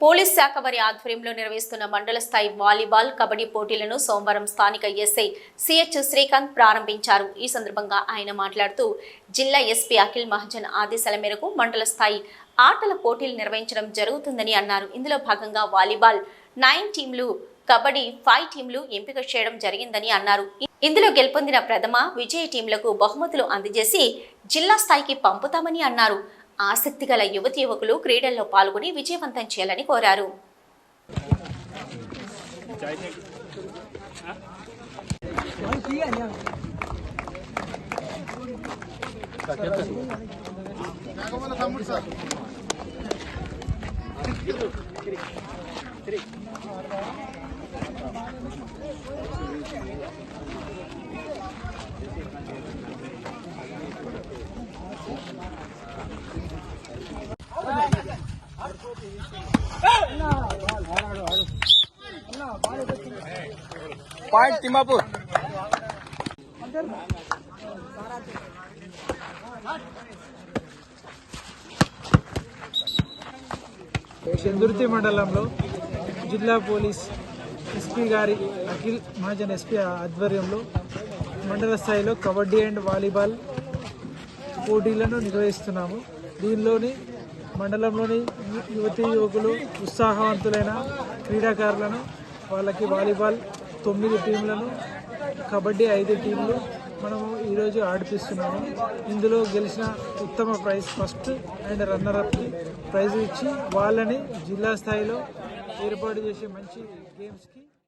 Police శాఖ వారి ఆధ్వర్యంలో నిర్వహిస్తున్న మండల స్థాయి వాలీబాల్ కబడ్డీ పోటీలను సోమవారం స్థానిక ఎస్ఐ సిహెచ్ శ్రీకాంత్ ప్రారంభించారు. ఈ సందర్భంగా ఆయన మాట్లాడుతూ జిల్లా ఎస్పీ అఖిల్ మహాజన్ ఆదేశాల మేరకు మండల స్థాయి ఆటల పోటీలు నిర్వహించడం జరుగుతుందని అన్నారు. ఇందులో భాగంగా వాలీబాల్ నైన్ టీంలు కబడ్డీ ఫైవ్ టీంలు ఎంపిక చేయడం జరిగిందని అన్నారు. ఇందులో గెలుపొందిన ప్రథమ విజయ టీంలకు బహుమతులు అందజేసి జిల్లా స్థాయికి పంపుతామని అన్నారు. ఆసక్తి గల యువతి యువకులు క్రీడల్లో పాల్గొని విజయవంతం చేయాలని కోరారు. పాయింట్ తిమ్మాపూర్. చందుర్తి మండలంలో జిల్లా పోలీస్ ఎస్పీ గారి అఖిల్ మహాజన్ ఎస్పీ ఆధ్వర్యంలో మండల స్థాయిలో కబడ్డీ అండ్ వాలీబాల్ పోటీలను నిర్వహిస్తున్నాము. దీనిలోని మండలంలోని యువతి యువతీ యువకులు ఉత్సాహవంతులైన క్రీడాకారులను వాళ్ళకి వాలీబాల్ తొమ్మిది టీంలను కబడ్డీ ఐదు టీంలు మనము ఈరోజు ఆడిపిస్తున్నాము. ఇందులో గెలిచిన ఉత్తమ ప్రైజ్ ఫస్ట్ అండ్ రన్నర్ అప్కి ప్రైజ్ ఇచ్చి వాళ్ళని జిల్లా స్థాయిలో ఏర్పాటు చేసే మంచి గేమ్స్కి